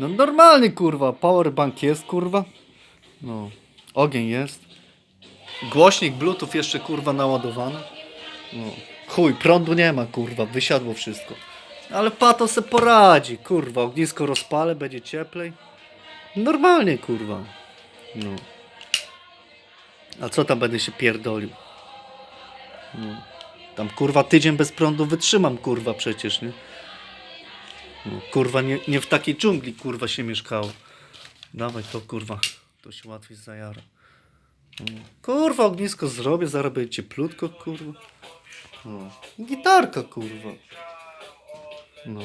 No normalnie kurwa, powerbank jest kurwa. No, ogień jest. Głośnik bluetooth jeszcze kurwa naładowany. No. Chuj, prądu nie ma kurwa, wysiadło wszystko. Ale pato se poradzi, kurwa, ognisko rozpalę, będzie cieplej. Normalnie kurwa. No. A co tam będę się pierdolił? No. Tam kurwa tydzień bez prądu wytrzymam kurwa przecież, nie? No, kurwa, nie, nie w takiej dżungli kurwa się mieszkało. Dawaj to kurwa, to się łatwiej zajara. No. Kurwa, ognisko zrobię, zaraz będzie cieplutko kurwa. No. Gitarka kurwa. No.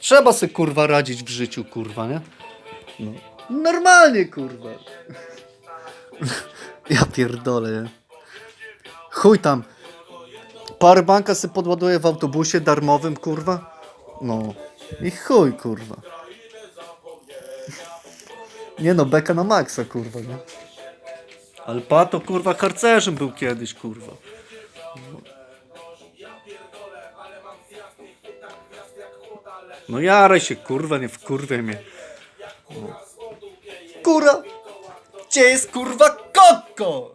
Trzeba se kurwa radzić w życiu kurwa, nie? No. Normalnie kurwa. Ja pierdolę, nie? Chuj tam. Powerbanka se podładuję w autobusie darmowym, kurwa. No. I chuj, kurwa. Nie no, beka na maksa, kurwa, nie? Ale pato, kurwa, harcerzem był kiedyś, kurwa. No. No jaraj się, kurwa, nie wkurwaj mnie. No. Kurwa! Gdzie jest, kurwa, koko?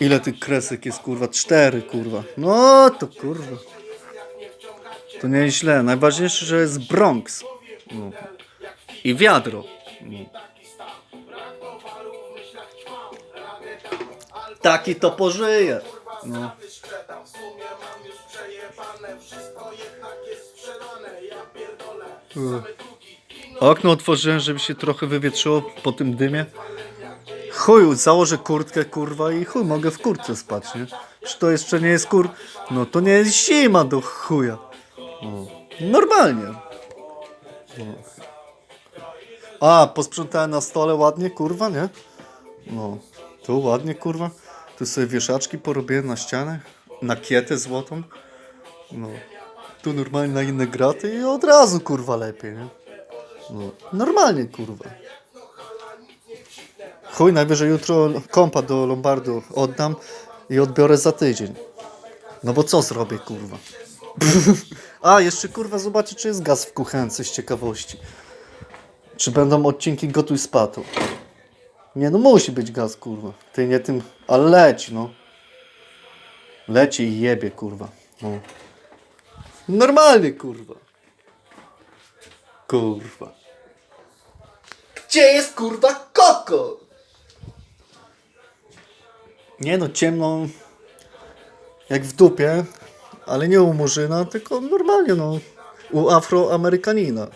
Ile tych kresek jest, kurwa? Cztery, kurwa. No to kurwa. To nieźle. Najważniejsze, że jest Bronx. No. I wiadro. No. Taki to pożyje. No. Okno otworzyłem, żeby się trochę wywietrzyło po tym dymie. Chuj, założę kurtkę, kurwa, i chuj, mogę w kurtce spać, nie? Czy to jeszcze nie jest kur... No to nie jest zima do chuja. No. Normalnie. No. A, posprzątałem na stole ładnie, kurwa, nie? No. Tu ładnie, kurwa. Tu sobie wieszaczki porobiłem na ścianę. Na kietę złotą. No. Tu normalnie na inne graty i od razu, kurwa, lepiej, nie? No. Normalnie, kurwa. Chuj, najwyżej jutro kompa do Lombardu oddam i odbiorę za tydzień. No bo co zrobię, kurwa? A, jeszcze kurwa zobaczę, czy jest gaz w kuchence z ciekawości. Czy będą odcinki gotuj z patą. Nie, no musi być gaz, kurwa. Ty nie tym, ale leci, no. Leci i jebie, kurwa. No. Normalnie, kurwa. Kurwa. Gdzie jest, kurwa, koko? Nie no, ciemno jak w dupie, ale nie u Murzyna, tylko normalnie no, u Afroamerykanina.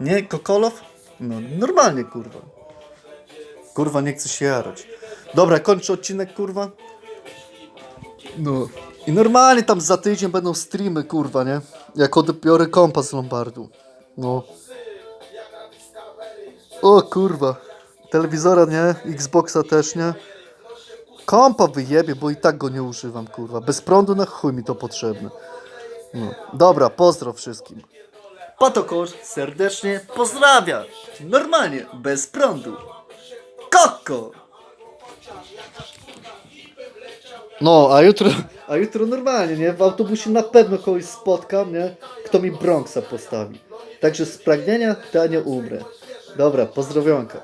Nie, Kokolow? No, normalnie, kurwa. Kurwa, nie chcę się jarać. Dobra, kończę odcinek, kurwa. No. I normalnie tam za tydzień będą streamy, kurwa, nie? Jak odbiorę kompas z Lombardu. No. O kurwa. Telewizora nie, Xboxa też nie. Kompa wyjebie, bo i tak go nie używam, kurwa. Bez prądu na chuj mi to potrzebne. No. Dobra, pozdro wszystkim. Patokosz serdecznie pozdrawia. Normalnie, bez prądu. Koko! No, a jutro, a jutro normalnie, nie? W autobusie na pewno kogoś spotkam, nie? Kto mi Bronxa postawi. Także z pragnienia to ja nie umrę. Dobra, pozdrowionka.